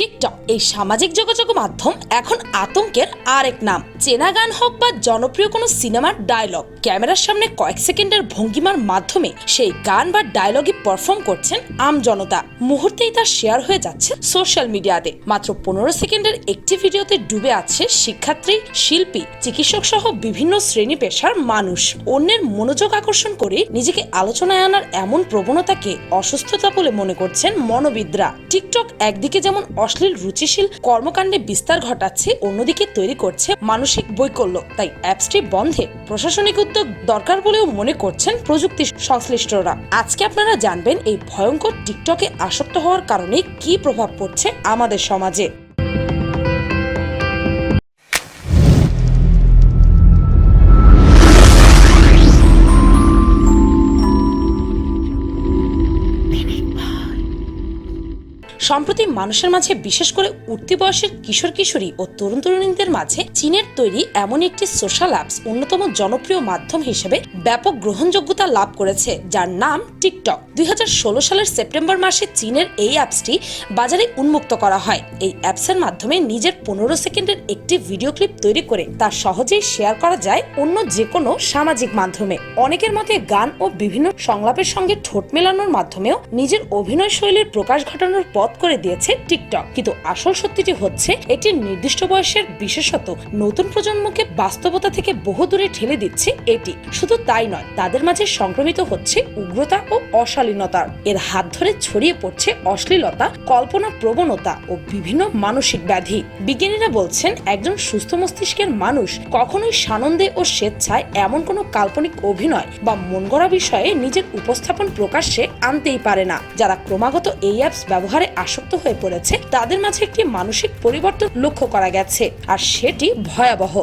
TikTok, এই সামাজিক যোগাযোগ মাধ্যম এখন আতঙ্কের আরেক নাম। চেনা গান হোক বা জনপ্রিয় কোনো সিনেমার ডায়লগ ক্যামেরার সামনে কয়েক সেকেন্ডের ভঙ্গিমার মাধ্যমে সেই গান বা ডায়লগই পারফর্ম করছেন আম জনতা। মুহূর্তেই তা শেয়ার হয়ে যাচ্ছে সোশ্যাল মিডিয়াতে মাত্র পনেরো সেকেন্ডের একটি ভিডিওতে ডুবে আছে শিক্ষার্থী, শিল্পী, চিকিৎসক সহ বিভিন্ন শ্রেণি পেশার মানুষ। অন্যের মনোযোগ আকর্ষণ করে নিজেকে আলোচনায় আনার এমন প্রবণতাকে অসুস্থতা বলে মনে করছেন মনোবিদরা। টিকটক একদিকে যেমন অশ্লীল রুচিশীল কর্মকাণ্ডে বিস্তার ঘটাচ্ছে, অন্যদিকে তৈরি করছে মানসিক বৈকল্য। তাই অ্যাপসটি বন্ধে প্রশাসনিক উদ্যোগ দরকার বলেও মনে করছেন প্রযুক্তি সংশ্লিষ্টরা। আজকে আপনারা জানবেন এই ভয়ঙ্কর টিকটকে আসক্ত হওয়ার কারণে কি প্রভাব পড়ছে আমাদের সমাজে। সম্প্রতি মানুষের মাঝে, বিশেষ করে উঠতি বয়সের কিশোর কিশোরী ও তরুণ তরুণীদের মাঝে, চীনের তৈরি এমন একটি সোশ্যাল অ্যাপস অন্যতম জনপ্রিয় মাধ্যম হিসেবে ব্যাপক গ্রহণযোগ্যতা লাভ করেছে, যার নাম টিকটক। দু হাজার ষোলো সালের সেপ্টেম্বর মাসে চীনের এই অ্যাপসটি বাজারে উন্মুক্ত করা হয়। এই অ্যাপসের মাধ্যমে নিজের পনেরো সেকেন্ডের একটি ভিডিও ক্লিপ তৈরি করে তা সহজেই শেয়ার করা যায় অন্য যে কোনো সামাজিক মাধ্যমে। অনেকের মতে গান ও বিভিন্ন সংলাপের সঙ্গে ঠোঁট মেলানোর মাধ্যমেও নিজের অভিনয় শৈলীর প্রকাশ ঘটানোর পথ করে দিয়েছে টিকটক। কিন্তু আসল সত্যিটি হচ্ছে একটি নির্দিষ্ট বয়সের বিশেষত নতুন প্রজন্মকে বাস্তবতা থেকে বহু দূরে ঠেলে দিচ্ছে এটি। শুধু তাই নয়, তাদের মাঝে সংক্রমিত হচ্ছে উগ্রতা ও অশালীনতা। এর হাত ধরে ছড়িয়ে পড়ছে অশ্লীলতা কল্পনা প্রবণতা ও বিভিন্ন মানসিক ব্যাধি। বিজ্ঞানীরা বলছেন, একজন সুস্থ মস্তিষ্কের মানুষ কখনোই সানন্দে ও স্বেচ্ছায় এমন কোনো কাল্পনিক অভিনয় বা মন গড়া বিষয়ে নিজের উপস্থাপন প্রকাশ্যে আনতেই পারে না। যারা ক্রমাগত এই অ্যাপস ব্যবহারে আসক্ত হয়ে পড়েছে, তাদের মাঝে একটি মানসিক পরিবর্তন লক্ষ্য করা গেছে, আর সেটি ভয়াবহ।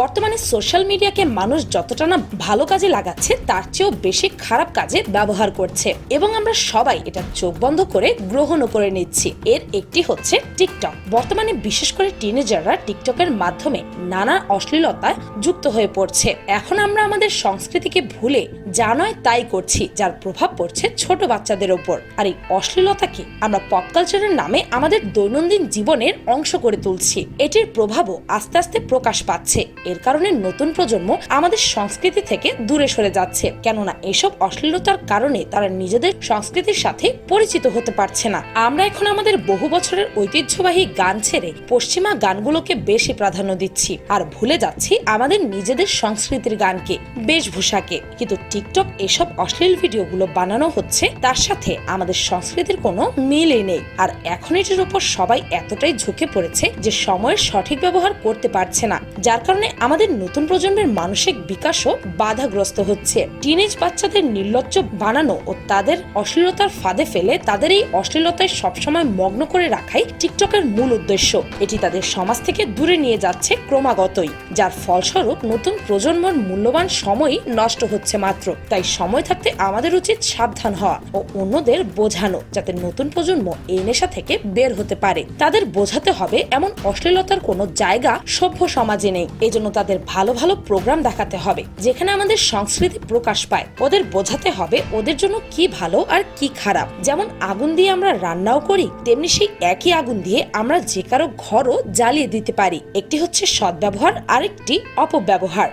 বর্তমানে সোশ্যাল মিডিয়াকে মানুষ যতটা না ভালো কাজে লাগাচ্ছে, তার চেয়েও বেশি খারাপ কাজে ব্যবহার করছে। এবং আমরা সবাই এটা চোখ বন্ধ করে গ্রহণও করে নিচ্ছি। এর একটি হচ্ছে টিকটক। বর্তমানে বিশেষ করে টিনেজাররা টিকটকের মাধ্যমে নানা অশ্লীলতায় যুক্ত হয়ে পড়ছে। এখন আমরা আমাদের সংস্কৃতিকে ভুলে যা নয় তাই করছি, যার প্রভাব পড়ছে ছোট বাচ্চাদের ওপর। আর এই অশ্লীলতাকে আমরা পপ কালচারের নামে আমাদের দৈনন্দিন জীবনের অংশ করে তুলছি। এটির প্রভাবও আস্তে আস্তে প্রকাশ পাচ্ছে। এর কারণে নতুন প্রজন্ম আমাদের সংস্কৃতি থেকে দূরে সরে যাচ্ছে। কেননা এসব অশ্লীলতার কারণে তারা নিজেদের সংস্কৃতির সাথে পরিচিত হতে পারছে না। আমরা এখন আমাদের বহু বছরের ঐতিহ্যবাহী গান ছেড়ে পশ্চিমা গানগুলোকে বেশি প্রাধান্য দিচ্ছি। আর ভুলে যাচ্ছি আমাদের নিজেদের সংস্কৃতির গানকে, বেশভূষাকে। কিন্তু টিকটক এসব অশ্লীল ভিডিওগুলো বানানো হচ্ছে, তার সাথে আমাদের সংস্কৃতির কোনো মিলই নেই। আর এখন এটির উপর সবাই এতটাই ঝুঁকে পড়েছে যে সময়ের সঠিক ব্যবহার করতে পারছে না। যার কারণে আমাদের নতুন প্রজন্মের মানসিক বিকাশও বাধাগ্রস্ত হচ্ছে। টিনেজ বাচ্চাদের নির্লজ্জ বানানো ও তাদের অশ্লীলতার ফাঁদে ফেলে তাদের এই অশ্লীলতায় সবসময় মগ্ন করে রাখাই টিকটকের মূল উদ্দেশ্য। এটি তাদের সমাজ থেকে দূরে নিয়ে যাচ্ছে ক্রমাগতই, যার ফলস্বরূপ নতুন প্রজন্মের মূল্যবান সময়ই নষ্ট হচ্ছে মাত্র। তাই সময় থাকতে আমাদের উচিত সাবধান হওয়া ও অন্যদের বোঝানো যাতে নতুন প্রজন্ম এই নেশা থেকে বের হতে পারে। তাদের বোঝাতে হবে এমন অশ্লীলতার কোনো জায়গা সভ্য সমাজে নেই। এই জন্য তাদের ভালো ভালো প্রোগ্রাম দেখাতে হবে, যেখানে আমাদের সংস্কৃতি প্রকাশ পায়। ওদের বোঝাতে হবে ওদের জন্য কি ভালো আর কি খারাপ। যেমন আগুন দিয়ে আমরা রান্নাও করি, তেমনি সেই একই আগুন দিয়ে আমরা যে কারও ঘরও জ্বালিয়ে দিতে পারি। একটি হচ্ছে সদ্ব্যবহার, আরেকটি অপব্যবহার।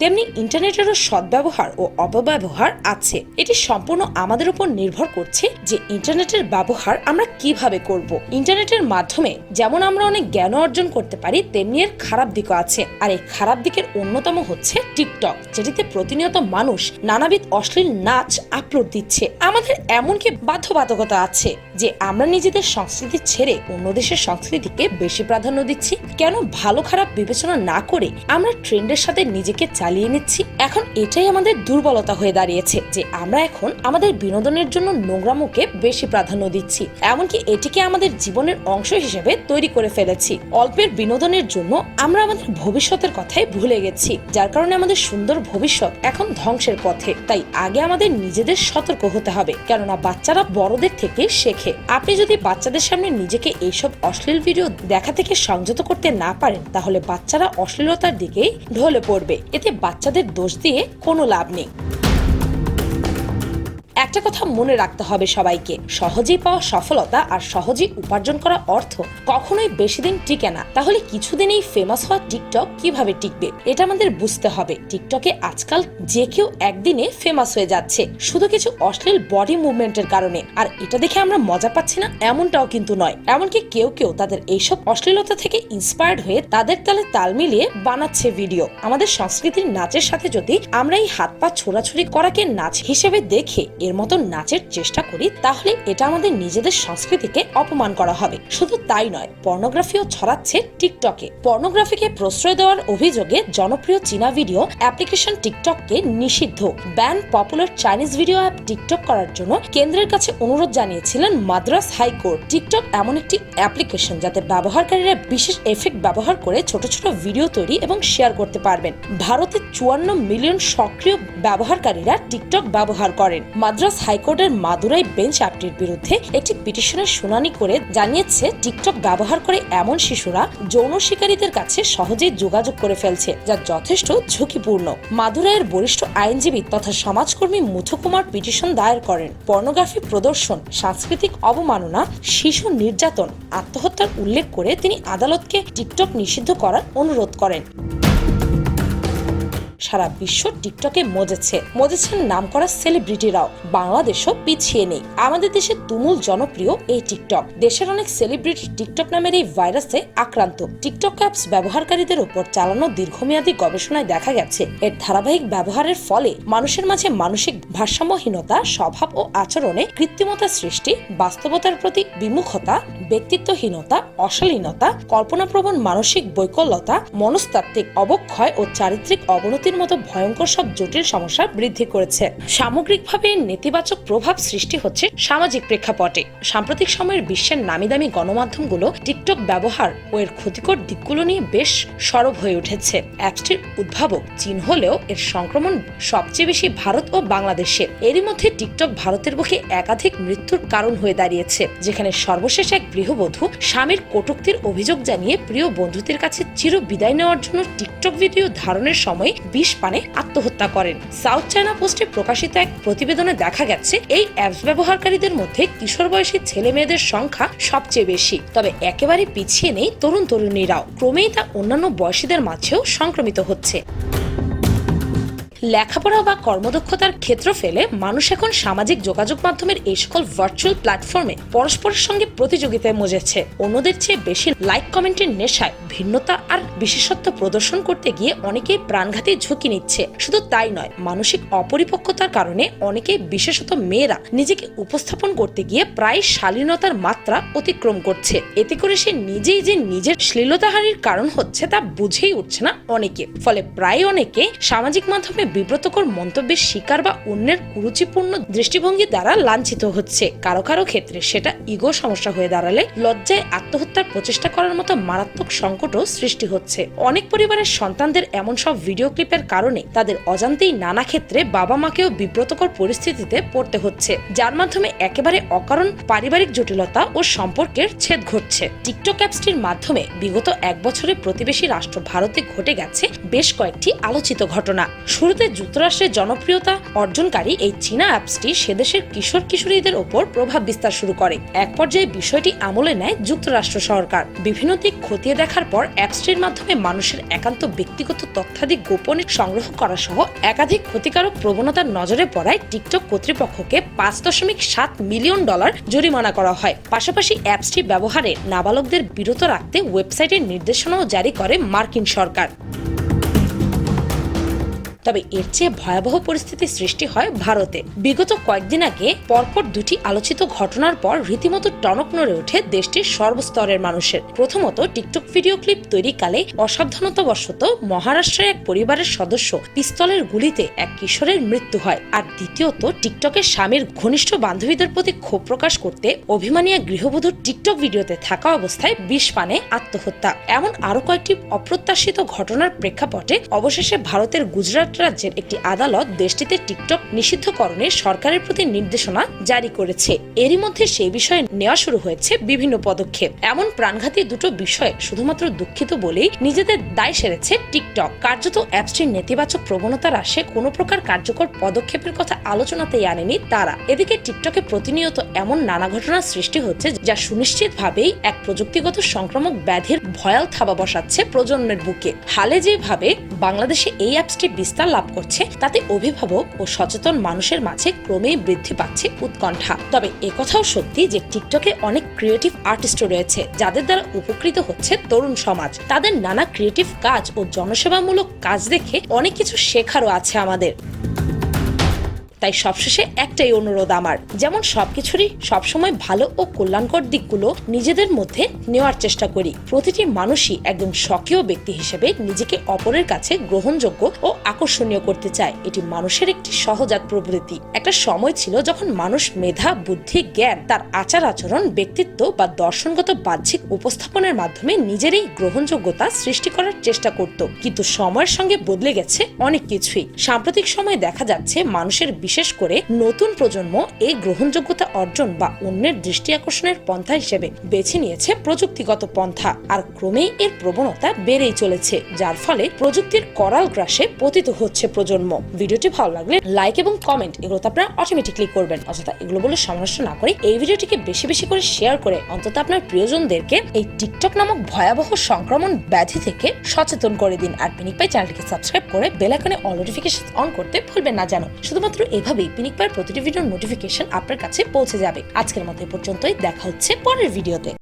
তেমনি ইন্টারনেটেরও সদ্ব্যবহার ও অপব্যবহার আছে। এটি সম্পূর্ণ আমাদের উপর নির্ভর করছে যে ইন্টারনেটের ব্যবহার আমরা কীভাবে করব। ইন্টারনেটের মাধ্যমে যেমন আমরা অনেক জ্ঞান অর্জন করতে পারি, তেমনি এর খারাপ দিকও আছে। আর এই খারাপ দিকের অন্যতম হচ্ছে টিকটক, যেটিতে প্রতিনিয়ত মানুষ নানাবিধ অশ্লীল নাচ আপলোড দিচ্ছে। আমাদের এমনকি বাধ্যবাধকতা আছে যে আমরা নিজেদের সংস্কৃতি ছেড়ে অন্য দেশের সংস্কৃতিকে বেশি প্রাধান্য দিচ্ছি। কেন ভালো খারাপ বিবেচনা না করে আমরা ট্রেন্ডের সাথে নিজেকে চালিয়ে নিচ্ছি। এখন এটাই আমাদের দুর্বলতা হয়ে দাঁড়িয়েছে যে আমরা এখন আমাদের বিনোদনের জন্য নোংরামুকে বেশি প্রাধান্য দিচ্ছি। এমনকি এটিকে আমাদের জীবনের অংশ হিসেবে তৈরি করে ফেলেছি। অল্পের বিনোদনের জন্য আমরা আমাদের ভবিষ্যতের কথাই ভুলে গেছি, যার কারণে আমাদের সুন্দর ভবিষ্যৎ এখন ধ্বংসের পথে। তাই আগে আমাদের নিজেদের সতর্ক হতে হবে, কেননা বাচ্চারা বড়দের থেকে শেখে। আপনি যদি বাচ্চাদের সামনে নিজেকে এইসব অশ্লীল ভিডিও দেখা থেকে সংযত করতে না পারেন, তাহলে বাচ্চারা অশ্লীলতার দিকেই ঢলে পড়বে। এতে বাচ্চাদের দোষ দিয়ে কোনো লাভ নেই। একটা কথা মনে রাখতে হবে সবাইকে। সহজেই পাওয়া সফলতা আর সহজেই উপার্জন করা অর্থ কখনোই বেশি দিন টিকে না। তাহলে কিছুদিনেই ফেমাস হওয়া টিকটক কীভাবে টিকবে? এটা আমাদের বুঝতে হবে। টিকটকে আজকাল যে কেউ একদিনে ফেমাস হয়ে যাচ্ছে। শুধু কিছু অশ্লীল বডি মুভমেন্টের কারণে। আর এটা দেখে আমরা মজা পাচ্ছি না, এমনটাও কিন্তু নয়। এমনকি কেউ কেউ তাদের এইসব অশ্লীলতা থেকে ইন্সপায়ার্ড হয়ে তাদের তালে তাল মিলিয়ে বানাচ্ছে ভিডিও আমাদের সংস্কৃতির নাচের সাথে যদি আমরা এই হাত পা ছোড়াছুড়ি করাকে নাচ হিসেবে দেখে এর মতো নাচের চেষ্টা করি, তাহলে এটা আমাদের নিজেদের সংস্কৃতিকে অপমান করা হবে। শুধু তাই নয়, পর্নোগ্রাফিও ছড়াচ্ছে টিকটকে। পর্নোগ্রাফিকে প্রশ্রয় দেওয়ার অভিযোগে জনপ্রিয় চীনা ভিডিও অ্যাপ্লিকেশন টিকটককে নিষিদ্ধ। Ban popular Chinese video app TikTok করার জন্য কেন্দ্রের কাছে অনুরোধ জানিয়েছিলেন মাদ্রাস হাইকোর্ট। টিকটক এমন একটি অ্যাপ্লিকেশন যাতে ব্যবহারকারীরা বিশেষ এফেক্ট ব্যবহার করে ছোট ছোট ভিডিও তৈরি এবং শেয়ার করতে পারবেন। ভারতে চুয়ান্ন মিলিয়ন সক্রিয় ব্যবহারকারীরা টিকটক ব্যবহার করেন। মাদ্রাস হাইকোর্টের মাদুরাই বেঞ্চ অ্যাপটির বিরুদ্ধে একটি পিটিশনের শুনানি করে জানিয়েছে, টিকটক ব্যবহার করে এমন শিশুরা যৌন শিকারীদের কাছে সহজেই যোগাযোগ করে ফেলছে, যা যথেষ্ট ঝুঁকিপূর্ণ। মাদুরাইয়ের বরিষ্ঠ আইনজীবী তথা সমাজকর্মী মুথু কুমার পিটিশন দায়ের করেন। পর্নোগ্রাফি প্রদর্শন, সাংস্কৃতিক অবমাননা, শিশু নির্যাতন, আত্মহত্যার উল্লেখ করে তিনি আদালতকে টিকটক নিষিদ্ধ করার অনুরোধ করেন। সারা বিশ্ব টিকটকে মজেছে। মজেছেন নামকরা সেলিব্রিটিরাও। বাংলাদেশও পিছিয়ে নেই। আমাদের দেশে তুমুল জনপ্রিয় এই টিকটক। দেশের অনেক সেলিব্রিটি টিকটক নামের এই ভাইরাসে আক্রান্ত। টিকটক অ্যাপস ব্যবহারকারীদের উপর চালানো দীর্ঘমেয়াদী গবেষণায় দেখা গেছে। এর ধারাবাহিক ব্যবহারের ফলে মানুষের মাঝে মানসিক ভারসাম্যহীনতা, স্বভাব ও আচরণে কৃত্রিমতা সৃষ্টি, বাস্তবতার প্রতি বিমুখতা, ব্যক্তিত্বহীনতা, অশালীনতা, কল্পনাপ্রবণ মানসিক বৈকল্যতা, মনস্তাত্ত্বিক অবক্ষয় ও চারিত্রিক অবনতির মতো ভয়ঙ্কর সব জটিল সমস্যা বৃদ্ধি করেছে। সামগ্রিকভাবে নেতিবাচক প্রভাব সৃষ্টি হচ্ছে সামাজিক প্রেক্ষাপটে। সাম্প্রতিক সময়ের বিশ্বের নামিদামি গণমাধ্যমগুলো টিকটক ব্যবহার ও এর ক্ষতিকর দিকগুলো নিয়ে বেশ সরব হয়ে উঠেছে। অ্যাপসটির উদ্ভাবক চীন হলেও এর সংক্রমণ সবচেয়ে বেশি ভারত ও বাংলাদেশে। এরই মধ্যে টিকটক ভারতের বুকে একাধিক মৃত্যুর কারণ হয়ে দাঁড়িয়েছে, যেখানে সর্বশেষ এক গৃহবধূ স্বামীর কটুক্তির অভিযোগ জানিয়ে প্রিয় বন্ধুদের কাছে চির বিদায় নেওয়ার জন্য টিকটক ভিডিও ধারণের সময় বিষ পানে আত্মহত্যা করেন। সাউথ চায়না পোস্টে প্রকাশিত এক প্রতিবেদনে দেখা গেছে, এই অ্যাপস ব্যবহারকারীদের মধ্যে কিশোর বয়সী ছেলে মেয়েদের সংখ্যা সবচেয়ে বেশি। তবে একেবারে পিছিয়ে নেই তরুণ তরুণীরাও ক্রমেই তা অন্যান্য বয়সীদের মাঝেও সংক্রমিত হচ্ছে। লেখাপড়া বা কর্মদক্ষতার ক্ষেত্র ফেলে মানুষ এখন সামাজিক যোগাযোগ মাধ্যমের এই সকল ভার্চুয়াল প্ল্যাটফর্মে পরস্পরের সঙ্গে প্রতিযোগিতায় মজেছে। অন্যদের চেয়ে বেশি লাইক কমেন্টের নেশায় ভিন্নতা আর বিশেষত্ব প্রদর্শন করতে গিয়ে অনেকেই প্রাণঘাতী ঝুঁকি নিচ্ছে। শুধু তাই নয়, মানসিক অপরিপক্কতার কারণে অনেকে বিশেষত মেয়েরা, নিজেকে উপস্থাপন করতে গিয়ে প্রায় শালীনতার মাত্রা অতিক্রম করছে। এতে করে সে নিজেই যে নিজের শ্লীলতাহারির কারণ হচ্ছে তা বুঝেই উঠছে না অনেকে। ফলে প্রায় অনেকে সামাজিক মাধ্যমে বিব্রতকর মন্তব্যের শিকার বা অন্যের কুরুচিপূর্ণ দৃষ্টিভঙ্গি দ্বারা লাঞ্ছিত হচ্ছে। কারও কারও ক্ষেত্রে সেটা ইগো সমস্যা হয়ে দাঁড়ালে লজ্জায় আত্মহত্যার প্রচেষ্টা করার মতো মারাত্মক সংকটও সৃষ্টি হচ্ছে। অনেক পরিবারের সন্তানদের এমন সব ভিডিও ক্লিপের কারণে তাদের অজান্তেই নানা ক্ষেত্রে বাবা মাকেও বিব্রতকর পরিস্থিতিতে পড়তে হচ্ছে, যার মাধ্যমে একেবারে অকারণ পারিবারিক জটিলতা ও সম্পর্কের ছেদ ঘটছে। টিকটক অ্যাপসটির মাধ্যমে বিগত এক বছরে প্রতিবেশী রাষ্ট্র ভারতে ঘটে গেছে বেশ কয়েকটি আলোচিত ঘটনা। শুরুতে যুক্তরাষ্ট্রের জনপ্রিয়তা অর্জনকারী এই চীনা অ্যাপসটি সেদেশের কিশোর কিশোরীদের ওপর প্রভাব বিস্তার শুরু করে। এক পর্যায়ে বিষয়টি আমলে নেয় যুক্তরাষ্ট্র সরকার। বিভিন্ন দিক খতিয়ে দেখার পর অ্যাপসটির মাধ্যমে মানুষের একান্ত ব্যক্তিগত তথ্যাদি গোপনে সংগ্রহ করা সহ একাধিক ক্ষতিকারক প্রবণতার নজরে পড়ায় টিকটক কর্তৃপক্ষকে পাঁচ দশমিক সাত মিলিয়ন ডলার জরিমানা করা হয়। পাশাপাশি অ্যাপসটি ব্যবহারে নাবালকদের বিরত রাখতে ওয়েবসাইটের নির্দেশনাও জারি করে মার্কিন সরকার। তবে এর চেয়ে ভয়াবহ পরিস্থিতি সৃষ্টি হয় ভারতে। বিগত কয়েকদিন আগে পরপর দুটি আলোচিত ঘটনার পর রীতিমতো টনক নড়ে ওঠে দেশটির সর্বস্তরের মানুষের। প্রথমত টিকটক ভিডিও ক্লিপ তৈরিকালে অসাবধানতাবশত মহারাষ্ট্রের এক পরিবারের সদস্য পিস্তলের গুলিতে এক কিশোরের মৃত্যু হয়। আর দ্বিতীয়ত টিকটকের স্বামীর ঘনিষ্ঠ বান্ধবীদের প্রতি ক্ষোভ প্রকাশ করতে অভিমানিয়া গৃহবধূর টিকটক ভিডিওতে থাকা অবস্থায় বিষ পানে আত্মহত্যা। এমন আরও কয়েকটি অপ্রত্যাশিত ঘটনার প্রেক্ষাপটে অবশেষে ভারতের গুজরাট যুক্তরাজ্যের একটি আদালত দেশটিতে টিকটক নিষিদ্ধকরণে সরকারের প্রতি নির্দেশনা জারি করেছে। এরই মধ্যে সেই বিষয়ে নেওয়া শুরু হয়েছে বিভিন্ন পদক্ষেপ। এমন প্রাণঘাতী দুটো বিষয়ে শুধুমাত্র দুঃখিত বলেই নিজেদের দায় সেরেছে টিকটক। কার্যত অ্যাপসটির নেতিবাচক প্রবণতা হ্রাসে কোনো প্রকার কার্যকর পদক্ষেপের কথা আলোচনাতেই আনেনি তারা। এদিকে টিকটকে প্রতিনিয়ত এমন নানা ঘটনার সৃষ্টি হচ্ছে যা সুনিশ্চিতভাবেই এক প্রযুক্তিগত সংক্রামক ব্যাধির ভয়াল থাবা বসাচ্ছে প্রজন্মের বুকে। হালে যেভাবে বাংলাদেশে এই অ্যাপসটি বিস্তার লাভ করছে, তাতে অভিভাবক ও সচেতন মানুষের মাঝে ক্রমেই বৃদ্ধি পাচ্ছে উৎকণ্ঠা। তবে একথাও সত্যি যে টিকটকে অনেক ক্রিয়েটিভ আর্টিস্টও রয়েছে, যাদের দ্বারা উপকৃত হচ্ছে তরুণ সমাজ। তাদের নানা ক্রিয়েটিভ কাজ ও জনসেবামূলক কাজ দেখে অনেক কিছু শেখারও আছে আমাদের। তাই সবশেষে একটাই অনুরোধ আমার, যেমন সবকিছুরই সবসময় ভালো ও কল্যাণকর দিকগুলো নিজেদের মধ্যে নেওয়ার চেষ্টা করি। প্রতিটি মানুষই একজন স্বকীয় ব্যক্তি হিসেবে নিজেকে অপরের কাছে গ্রহণযোগ্য ও আকর্ষণীয় করতে চায়। এটি মানুষের একটি সহজাত প্রবৃত্তি। একটা সময় ছিল যখন মানুষ মেধা, বুদ্ধি, জ্ঞান, তার আচার আচরণ, ব্যক্তিত্ব বা দর্শনগত বাহ্যিক উপস্থাপনের মাধ্যমে নিজেরই গ্রহণযোগ্যতা সৃষ্টি করার চেষ্টা করত। কিন্তু সময়ের সঙ্গে বদলে গেছে অনেক কিছুই। সাম্প্রতিক সময়ে দেখা যাচ্ছে মানুষের বিশেষ করে নতুন প্রজন্ম এই গ্রহণযোগ্যতা অর্জন বা অন্যের দৃষ্টি আকর্ষণের পন্থা হিসেবে বেছে নিয়েছে প্রযুক্তিগত পন্থা। আর ক্রমেই এর প্রবণতা বেড়েই চলেছে, যার ফলে প্রযুক্তির করাল গ্রাসে পতিত হচ্ছে প্রজন্ম। ভিডিওটি ভালো লাগলে লাইক এবং কমেন্ট এগুলো তো আপনারা অটোমেটিকলি করবেন। অযথা এগুলো বলে সমালোচনা না করে এই ভিডিওটিকে বেশি বেশি করে শেয়ার করে অন্তত আপনার প্রিয়জনদেরকে এই টিকটক নামক ভয়াবহ সংক্রমণ ব্যাধি থেকে সচেতন করে দিন। আর পিনিক পাই চ্যানেলটিকে সাবস্ক্রাইব করে বেল আইকনে অল নোটিফিকেশন অন করতে ভুলবেন না জানো শুধুমাত্র এভাবেই পিনিক প্রতিটি ভিডিওর নোটিফিকেশন আপনার কাছে পৌঁছে যাবে। আজকের মতো এ পর্যন্তই, দেখা হচ্ছে পরের ভিডিওতে।